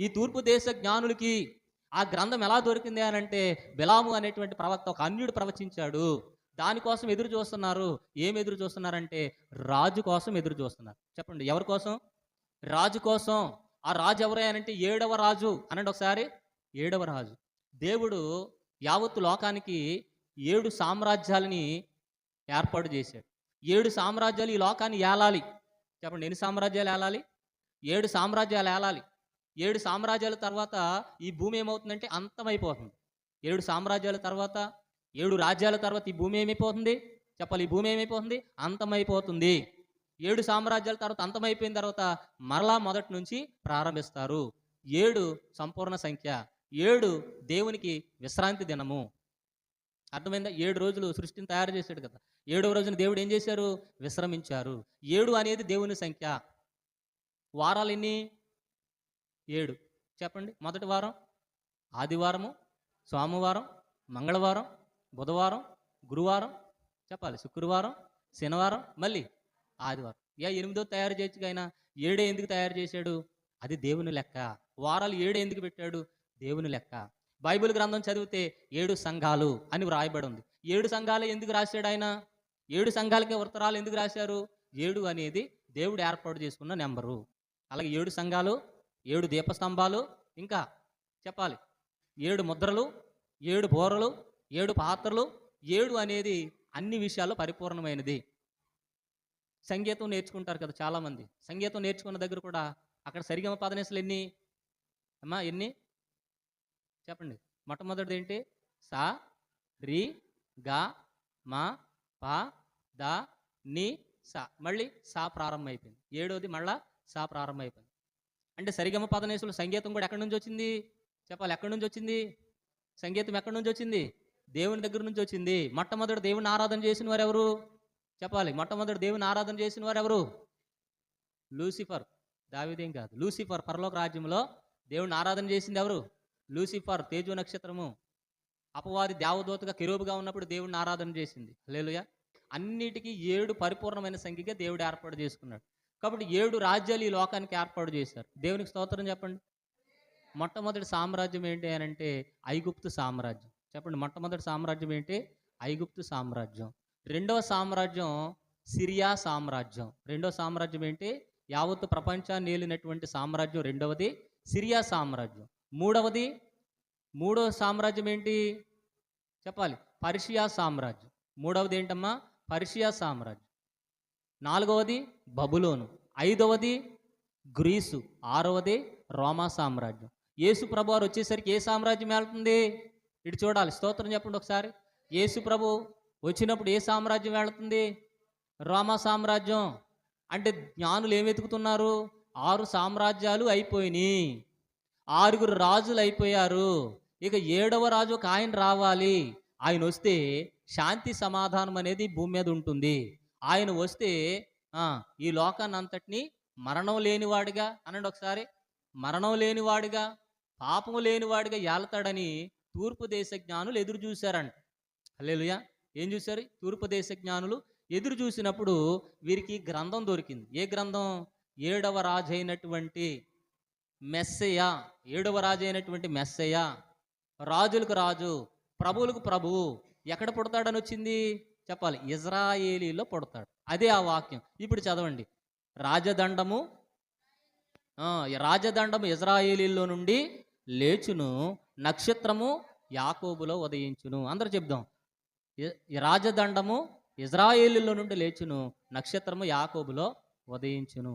ఈ తూర్పు దేశ జ్ఞానులకి ఆ గ్రంథం ఎలా దొరికింది అని అంటే బిలాము అనేటువంటి ప్రవక్త ఒక అన్యుడు ప్రవచించాడు. దానికోసం ఎదురు చూస్తున్నారు. ఏం ఎదురు చూస్తున్నారంటే రాజు కోసం ఎదురు చూస్తున్నారు. చెప్పండి ఎవరి కోసం? రాజు కోసం. ఆ రాజు ఎవరే అని ఏడవ రాజు అనండి ఒకసారి. ఏడవ రాజు. దేవుడు యావత్తు లోకానికి ఏడు సామ్రాజ్యాలని ఏర్పాటు చేశాడు. ఏడు సామ్రాజ్యాలు ఈ లోకాన్ని ఏలాలి. చెప్పండి ఎన్ని సామ్రాజ్యాలు ఏలాలి? ఏడు సామ్రాజ్యాలు ఏలాలి? ఏడు సామ్రాజ్యాల తర్వాత ఈ భూమి ఏమవుతుందంటే అంతమైపోతుంది. ఏడు సామ్రాజ్యాల తర్వాత ఏడు రాజ్యాల తర్వాత ఈ భూమి ఏమైపోతుంది? చెప్పాలి ఈ భూమి ఏమైపోతుంది? అంతమైపోతుంది. ఏడు సామ్రాజ్యాల తర్వాత అంతమైపోయిన తర్వాత మరలా మొదటి నుంచి ప్రారంభిస్తారు. ఏడు సంపూర్ణ సంఖ్య ఏడు దేవునికి విశ్రాంతి దినము. అర్థమైందా? ఏడు రోజులు సృష్టిని తయారు చేశాడు కదా. ఏడవ రోజున దేవుడు ఏం చేశారు? విశ్రమించారు. ఏడు అనేది దేవుని సంఖ్య. వారాలు ఎన్ని? ఏడు. చెప్పండి. మొదటి వారం ఆదివారము సోమవారం మంగళవారం బుధవారం గురువారం చెప్పాలి. శుక్రవారం శనివారం మళ్ళీ ఆదివారం. ఏ ఎనిమిదో తయారు చేయొచ్చు ఆయన ఏడే ఎందుకు తయారు చేశాడు? అది దేవుని లెక్క. వారాలు ఏడు ఎందుకు పెట్టాడు? దేవుని లెక్క. బైబిల్ గ్రంథం చదివితే ఏడు సంఘాలు అని వ్రాయబడి ఉంది. ఏడు సంఘాలు ఎందుకు రాశాడు ఆయన? ఏడు సంఘాలకే ఉత్తరాలు ఎందుకు రాశారు? ఏడు అనేది దేవుడు ఏర్పాటు చేసుకున్న నెంబరు. అలాగే ఏడు సంఘాలు ఏడు దీపస్తంభాలు ఇంకా చెప్పాలి. ఏడు ముద్రలు ఏడు బోరలు ఏడు పాత్రలు ఏడు అనేది అన్ని విషయాల్లో పరిపూర్ణమైనది. సంగీతం నేర్చుకుంటారు కదా చాలామంది. సంగీతం నేర్చుకున్న దగ్గర కూడా అక్కడ సరిగమ పదనేసలు ఎన్ని? అమ్మా ఎన్ని? చెప్పండి. మొట్టమొదటిది ఏంటి? సా రి గా మా పా దా ని సా. మళ్ళీ సా ప్రారంభం అయిపోయింది ఏడోది మళ్ళా సా ప్రారంభం అయిపోయింది అంటే సరిగమ పదనేసులు సంగీతం కూడా ఎక్కడి నుంచి వచ్చింది? చెప్పాలి ఎక్కడి నుంచి వచ్చింది? సంగీతం ఎక్కడి నుంచి వచ్చింది? దేవుని దగ్గర నుంచి వచ్చింది. మొట్టమొదటి దేవుని ఆరాధన చేసిన వారు ఎవరు? చెప్పాలి మొట్టమొదటి దేవుని ఆరాధన చేసిన వారు ఎవరు? లూసిఫర్. దావిదేం కాదు. లూసిఫర్ పరలోక రాజ్యంలో దేవుని ఆరాధన చేసింది ఎవరు? లూసిఫర్ తేజు నక్షత్రము. అపవాది దేవదూతగా కెరూబుగా ఉన్నప్పుడు దేవుడిని ఆరాధన చేసింది. లేలుయా అన్నిటికీ ఏడు పరిపూర్ణమైన సంఖ్యగా దేవుడు ఏర్పాటు చేసుకున్నాడు. కాబట్టి ఏడు రాజ్యాలు ఈ లోకానికి ఏర్పాటు చేశారు. దేవునికి స్తోత్రం చెప్పండి. మొట్టమొదటి సామ్రాజ్యం ఏంటి అని అంటే ఐగుప్తు సామ్రాజ్యం. చెప్పండి మొట్టమొదటి సామ్రాజ్యం ఏంటి? ఐగుప్తు సామ్రాజ్యం. రెండవ సామ్రాజ్యం సిరియా సామ్రాజ్యం. రెండవ సామ్రాజ్యం ఏంటి? యావత్తు ప్రపంచాన్ని ఏలినటువంటి సామ్రాజ్యం. రెండవది సిరియా సామ్రాజ్యం. మూడవది మూడవ సామ్రాజ్యం ఏంటి? చెప్పాలి పర్షియా సామ్రాజ్యం. మూడవది ఏంటమ్మా? పర్షియా సామ్రాజ్యం. నాలుగవది బబులోను ఐదవది గ్రీసు ఆరవది రోమా సామ్రాజ్యం. యేసు ప్రభు వారు వచ్చేసరికి ఏ సామ్రాజ్యం వెళ్తుంది ఇటు చూడాలి. స్తోత్రం చెప్పండి ఒకసారి. యేసు ప్రభు వచ్చినప్పుడు ఏ సామ్రాజ్యం వెళుతుంది రోమా సామ్రాజ్యం. అంటే జ్ఞానులు ఏం వెతుకుతున్నారు? ఆరు సామ్రాజ్యాలు అయిపోయినాయి. ఆరుగురు రాజులు అయిపోయారు. ఇక ఏడవ రాజు ఒక ఆయన రావాలి. ఆయన వస్తే శాంతి సమాధానం అనేది భూమి మీద ఉంటుంది. ఆయన వస్తే ఆ, ఈ లోకాన్ని అంతటిని మరణం లేనివాడిగా అనండి ఒకసారి మరణం లేనివాడిగా పాపం లేనివాడిగా ఏలతాడని తూర్పు దేశ జ్ఞానులు ఎదురు చూశారంట. హల్లెలూయా! ఏం చూశారు? తూర్పు దేశ జ్ఞానులు ఎదురు చూసినప్పుడు వీరికి గ్రంథం దొరికింది. ఏ గ్రంథం? ఏడవ రాజు అయినటువంటి మెస్సయ్య ఏడవ రాజు అయినటువంటి మెస్సయ్య రాజులకు రాజు ప్రభువులకు ప్రభువు. ఎక్కడ పుడతాడని వచ్చింది? చెప్పాలి. ఇజ్రాయేలీలో పుడతాడు. అదే ఆ వాక్యం. ఇప్పుడు చదవండి. రాజదండము రాజదండము ఇజ్రాయేలీలో నుండి లేచును నక్షత్రము యాకోబులో ఉదయించును. అందరూ చెప్దాం. రాజదండము ఇజ్రాయేలీలో నుండి లేచును నక్షత్రము యాకోబులో ఉదయించును.